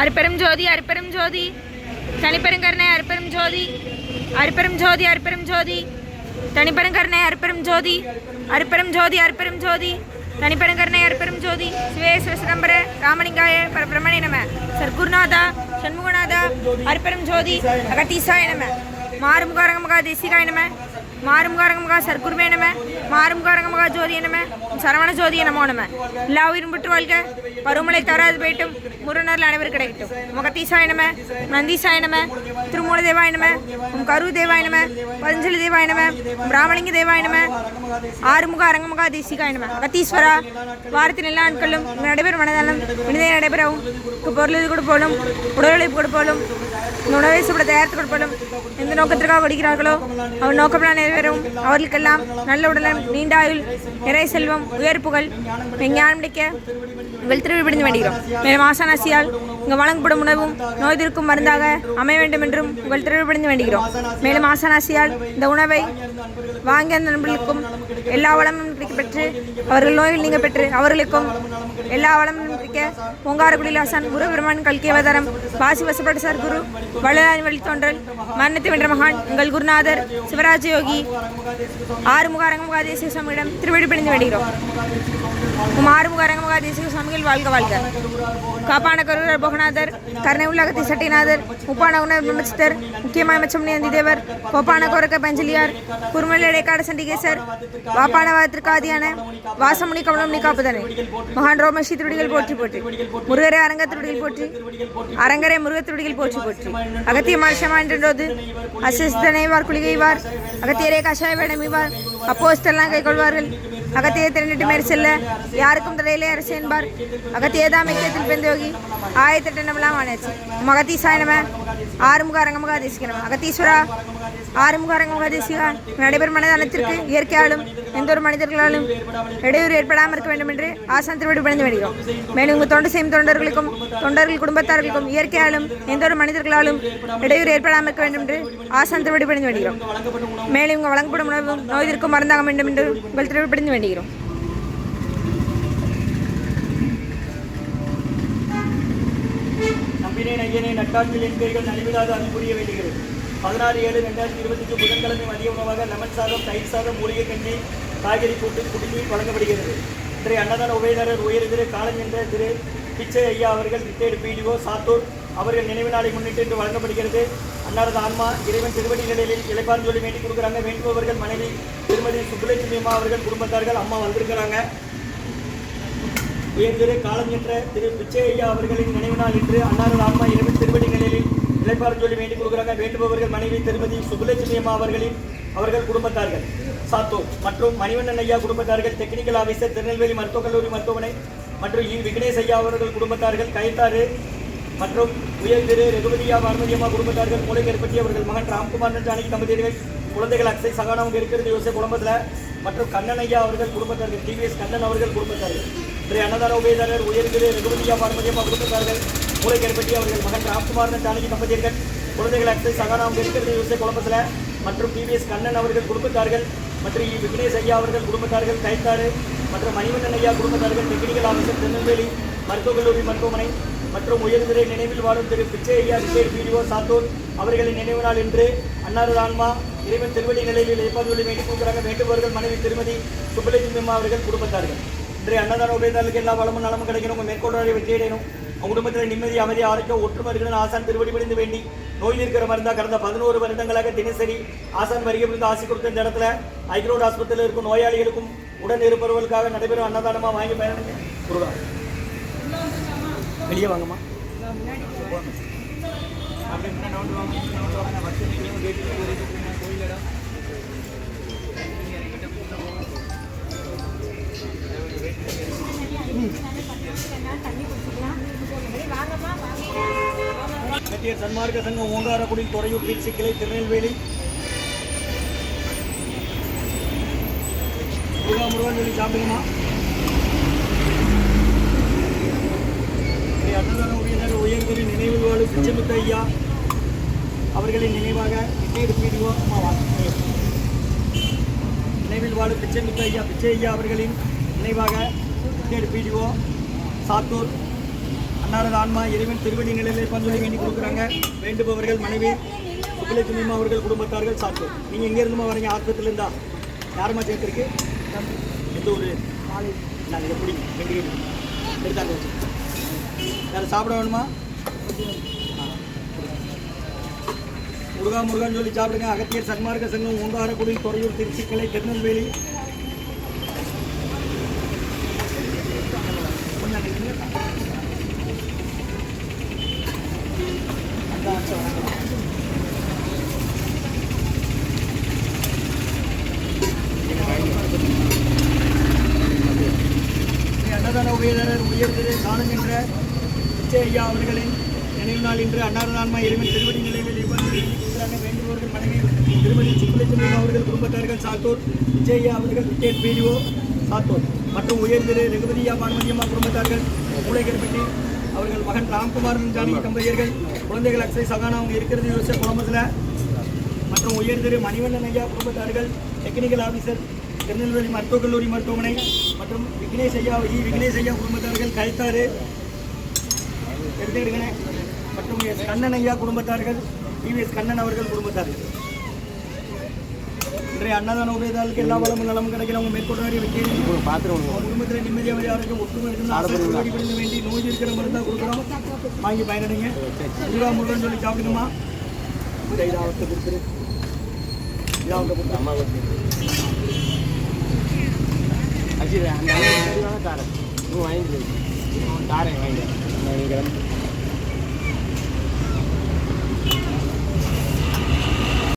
அருப்பெரும் ஜோதி அருப்பெரும் ஜோதி. தனிப்பெருங்கருணை அருப்பெரும் ஜோதி. அருப்பெரும் ஜோதி அருப்பெரும் ஜோதி. தனிப்பெருங்கருணை அருப்பெரும் ஜோதி. அருப்பெரும் ஜோதி அருப்பெரும் ஜோதி. தனிப்பெருங்கருணை அருப்பெரும் ஜோதி. சிவே சிவசிதம்பர ராமலிங்காய பரபிரமணே நம. சர்க்குருநாதா சண்முகநாதா அருப்பெரும் ஜோதி அகத்தீசாய நம. மாறுமுகாரங்க மகா தேசிகாய நம. மாறுமுகாரங்க மகா சர்க்குருவே நம மாறுமுகாரங்கமகா ஜோதிய நம சரவண ஜோதிய நமோ நம எல்லா உயிரும் பெற்று வாழ்க. பருமலை தராது போயிட்டும். முருநரில் அனைவரும் கிடைக்கட்டும். முகத்தீசாய நம நந்தீசாய நம திருமூல தேவாய நம உம் கரு தேவாய நம பதஞ்சலி தேவாய நம பிராமணிங்க தேவாய நம ஆறுமுக அரங்கமுகா தேசிகாய நம அகத்தீஸ்வரா வாரத்தின் எல்லா நாட்களும் நடைபெறும் மனதாலும் விடுதலை நடைபெறவும். இங்கு கொடுப்போலும் உடலுழைப்பு கொடுப்போலும் இந்த உணவை சாப்பிட தயாரித்து கொடுப்போலும் எந்த நோக்கத்திற்காக கொடுக்கிறார்களோ அவர் நோக்கமெல்லாம் அனைவரும் அவர்களுக்கெல்லாம் நல்ல உடலம் நீண்ட ஆயுள் நிறை செல்வம் உயர் புகழ். விஞ்ஞானம் கிடைக்க உங்கள் திருவிழிப்படைந்து வேண்டுகிறோம். மேலும் ஆசானாசியால் இங்கு வழங்கப்படும் உணவும் நோய் திருக்கும் மருந்தாக அமைய வேண்டும் என்றும் உங்கள் திருவிழிப்படைந்து வேண்டுகிறோம். மேலும் ஆசானாசியால் இந்த உணவை வாங்கிய நண்பர்களுக்கும் எல்லா வளமும் பெற்று அவர்கள் நோயில் நீங்க பெற்று அவர்களுக்கும் எல்லா வளமும் கிடைக்க பொங்காரகுடியில் ஆசான் குரு பெருமான் கல்கி அவதாரம் வாசி வசப்பட்டு சார் குரு வள்ளலாரி வழி தோன்றல் மரணத்தை வென்ற மகான் எங்கள் குருநாதர் சிவராஜ யோகி ஆறுமுக அரங்கமுக தேசிய சுவாமியிடம் திருவடிப்படைந்து வேண்டுகிறோம் உம் ஆறுமுக அரங்கமுக சுவாமிகள் வாழ்க வாழ்க காப்பான கருவர் போகநாதர் கருணை உள்ளகத்தி சட்டிநாதர் உப்பான உணவு பிரம்மச்சித்தர் முக்கியமான மச்சமணி நந்தி தேவர் கோப்பான கோரக்க பஞ்சலியார் குருமலை காட சண்டிகேசர் வாப்பான வாத்திற்கு ஆதியான வாசமுனி கமலமுனி காப்புதனை மகான் ரோமஷி திருடிகள் போற்றி போற்றி முருகரே அரங்க திருடிகள் போற்றி அரங்கரை முருக திருடிகள் போற்றி போற்றி அகத்திய மாஷமா என்றது அசிஸ்தனைவார் குளிகைவார் அகத்தியரே கஷாய வேடமிவார் அப்போஸ்தெல்லாம் கைக்கொள்வார்கள் அகத்திய திரண்டிட்டு மேறி செல்ல யாருக்கும் தடையிலே அரசு என்பார். அகத்தியதாம் ஐக்கியத்தில் பெந்தோகி ஆயத்திட்டமெல்லாம் ஆனாச்சு. மகத்தீசாய நம ஆறுமுக அரங்கமுக தேசிக்கணும் அகத்தீஸ்வரா ஆறுமுக அரங்கமுக தேசிகா நடைபெறும் மனதளத்திற்கு இயற்கையாலும் எந்த ஒரு மனிதர்களாலும் இடையூறு ஏற்படாமல் இருக்க வேண்டும் என்று ஆசான் திருவடி வேண்டுகிறோம். மேலும் உங்கள் தொண்டு செய்யும் தொண்டர்களுக்கும் தொண்டர்கள் குடும்பத்தார்களுக்கும் இயற்கையாலும் எந்த ஒரு மனிதர்களாலும் இடையூறு ஏற்படாமல் இருக்க வேண்டும் என்று ஆசான் திருவடி பணிந்து வேண்டுகிறோம். மேலும் இவங்க வழங்கப்படும் உணவும் நோய் இருக்கும் மருந்தாக வேண்டும் என்று உங்கள் திருவடி பிடிந்து வேண்டுகிறோம் நம்பினேன் ஐயனே நட்டாற்றில் என் பெயர்கள் நலிவிடாது அது புரிய பதினாறு ஏழு ரெண்டாயிரத்தி இருபத்தஞ்சு புதன்கிழமை மதிய உணவாக லெமன் சாதம் தயிர் சாதம் மூலிகை கஞ்சி காய்கறி கூட்டு குடிநீர் வழங்கப்படுகிறது. இன்றைய அன்னதான உபயதாரர் உயர் திரு காலம் திரு பிச்சை ஐயா அவர்கள் ரிட்டையர்டு பிடிஓ சாத்தூர் அவர்கள் நினைவு நாளை முன்னிட்டு இன்று வழங்கப்படுகிறது. அன்னாரது ஆன்மா இறைவன் திருவடி நிலையில் இளைப்பாஞ்சோலி சொல்லி வேண்டி கொடுக்குறாங்க. வேண்டுபவர்கள் மனைவி திருமதி சுப்புலட்சுமி அம்மா அவர்கள் குடும்பத்தார்கள் அம்மா வந்திருக்கிறாங்க. உயர்திரு காலம் என்ற திரு பிச்சை ஐயா அவர்களின் நினைவு நாள் இன்று அன்னாரது ஆன்மா இறைவன் திருவடி நிலையில் இளைப்பாறு சொல்லி வேண்டிக் கொடுக்குறாங்க. வேண்டுபவர்கள் மனைவி திருமதி சுப்புலட்சுமி அம்மா அவர்களின் அவர்கள் குடும்பத்தார்கள். சாத்தோ மற்றும் மணிவண்ணன் ஐயா குடும்பத்தார்கள் டெக்னிக்கல் ஆஃபீஸர் திருநெல்வேலி மருத்துவக் கல்லூரி மருத்துவமனை மற்றும் இ. விக்னேஷ் ஐயா அவர்கள் குடும்பத்தார்கள் கைத்தாறு மற்றும் உயர் திரு ரகுபதியா வான்மதியம்மா குடும்பத்தார்கள் மூளை கைப்பற்றி அவர்கள் மகன் ராம்குமார் ஜானகி தம்பதியர்கள் குழந்தைகள் அக்ஷய் சகானம் இருக்கிறது யோசிய குடும்பத்தில். மற்றும் கண்ணன் ஐயா அவர்கள் குடும்பத்தார்கள் டிவிஎஸ் கண்ணன் அவர்கள் குடும்பத்தார்கள். இன்றைய அன்னதான உபயதாரர் உயர் திரு ரகுபதியா வான்மதியம்மா குடும்பத்தார்கள் மூளை கைப்பற்றி அவர்கள் மகன் ராம்குமார் ஜானகி தம்பதியர்கள் குழந்தைகள் அக்ஸை சகானம் இருக்கிறது யோசிய குடும்பத்தில். மற்றும் டிவிஎஸ் கண்ணன் அவர்கள் குடும்பத்தார்கள் மற்றும் விக்னேஷ் ஐயா அவர்கள் குடும்பத்தார்கள் கைத்தாறு மற்றும் மணிவண்ணன் ஐயா குடும்பத்தார்கள் டெக்னிக்கல் ஆஃபீஸர் திருநெல்வேலி மருத்துவக் கல்லூரி மருத்துவமனை மற்றும் உயர்ந்திரை நினைவில் வாழும் திரு பிச்சை ஐயா பிடிஓ சாத்தூர் அவர்களின் நினைவு நாள் இன்று அன்னாரது ஆன்மா இறைவன் திருவடி நிலையில் ஏற்பாடுகளை வேண்டிக் வேண்டுபவர்கள் மனைவி திருமதி சுப்பலட்சுமி அம்மா அவர்கள் குடும்பத்தார்கள். இன்றைய அன்னதான உபயதாரர்களுக்கு எல்லா வளமும் நலமும் கிடைக்கணும். உங்கள் மேற்கொள்ளாரை வெற்றியடையணும் உங்கள் குடும்பத்தில் நிம்மதி அமைதி ஆரோக்கியம் ஒற்றுமை இருக்கணும் ஆசான் திருவடி விழுந்து வேண்டி நோயில் இருக்கிற மருந்தா கடந்த பதினோரு வருடங்களாக தினசரி ஆசான் வருகை புரிந்து ஆசி கொடுத்த இந்த இடத்துல ஐக்ரோட் ஆஸ்பத்திரியில் இருக்கும் நோயாளிகளுக்கும் உடன் இருப்பவர்களுக்காக நடைபெறும் அன்னதானமாக வாங்கி பயணம் முருகா வெளியே வாங்கம்மா. சன்மார்க்க சங்கம் ஓங்காரக்குடி துறையூர் பீச்சி கிளை திருநெல்வேலி. முருகா முருகன் சொல்லி சாப்பிடுங்கம்மா ஸ்ரீ அன்னதான உரியனர் உயர்திரு நினைவில் ஐயா அவர்களின் நினைவாக இன்னொரு பிடிஓ நினைவில் வாழும் பிச்சைமுத்த ஐயா பிச்சை ஐயா அவர்களின் நினைவாக இன்னொரு பிடிஓ சாத்தூர் அன்னாரது ஆன்மா இறைவன் திருவடி நிலையிலே பஞ்சொலி வேண்டி கொடுக்குறாங்க. வேண்டுபவர்கள் மனைவி சுப்புலட்சுமிமா அவர்கள் குடும்பத்தார்கள் சாத்தூர். நீங்கள் எங்கே இருந்துமா வரீங்க? ஆஸ்பத்திரியில் இருந்தா? யாருமா சேர்த்துருக்கு எந்த ஒரு நாங்கள் எப்படி வேண்டிக்கிட்டு எடுத்தாங்க. வேறு சாப்பிட வேணுமா? முருகா முருகன் சொல்லி சாப்பிடுங்க அகத்தியர் சன்மார்க்க சங்கம் ஒன்றாரக்குடி துறையூர் திருச்சிக்கலை திருநெல்வேலி கொஞ்சம் நில்லுங்க. அன்னதான ஐயா அவர்களின் நினைவு நாள் இன்று அன்னாரதான்மா இறைவன் திருவடி நிலையில் இவ்வாறு வேண்டுபவர்கள் மனைவி திருமதி சுப்புலட்சுமி அவர்கள் குடும்பத்தார்கள் சாத்தூர் விஜயா ஐயா அவர்கள் விக்கெட் பிடிஓ சாத்தூர் மற்றும் உயர்ந்திரு ரகுபதியா பான்மதியம்மா குடும்பத்தார்கள் மூளைகர்பட்டி அவர்கள் மகன் ராம்குமார் ஜானகி தம்பதியர்கள் குழந்தைகள் அக்ஷய் சகானா அவங்க இருக்கிறது யோசிச்ச குழம்பத்தில் மற்றும் உயர்ந்திரு மணிவண்ணன் ஐயா குடும்பத்தார்கள் டெக்னிக்கல் ஆஃபீஸர் திருநெல்வேலி மருத்துவக் கல்லூரி மருத்துவமனை மற்றும் விக்னேஷ் ஐயா இ விக்னேஷ் ஐயா குடும்பத்தார்கள் கழித்தாறு எடுத்துக்கிடுங்கண்ணே மற்றும் கண்ணன் ஐயா குடும்பத்தார்கள் டிவிஎஸ் கண்ணன் அவர்கள் குடும்பத்தார்கள் இன்றைய அன்னதான உபயதாளுக்கு எல்லா வளமும் நலமும் கிடைக்கல அவங்க மேற்கொண்டு வேண்டிய வெற்றி பாத்திரம் குடும்பத்தில் நிம்மதியாக யாருக்கும் ஒற்றுமை இருக்கணும். ஆசை திருவடி பிடிந்து வேண்டி நோய் இருக்கிற மருந்தாக கொடுக்குறோம் வாங்கி பயனடைங்க. முருகா முருகன் சொல்லி இந்த இதாவத்தை கொடுத்துரு. இதாவத்தை கொடுத்து அம்மா அஜித் அந்த தாரேன். நீ வாங்கிட்டு தாரேன் வாங்கிட்டு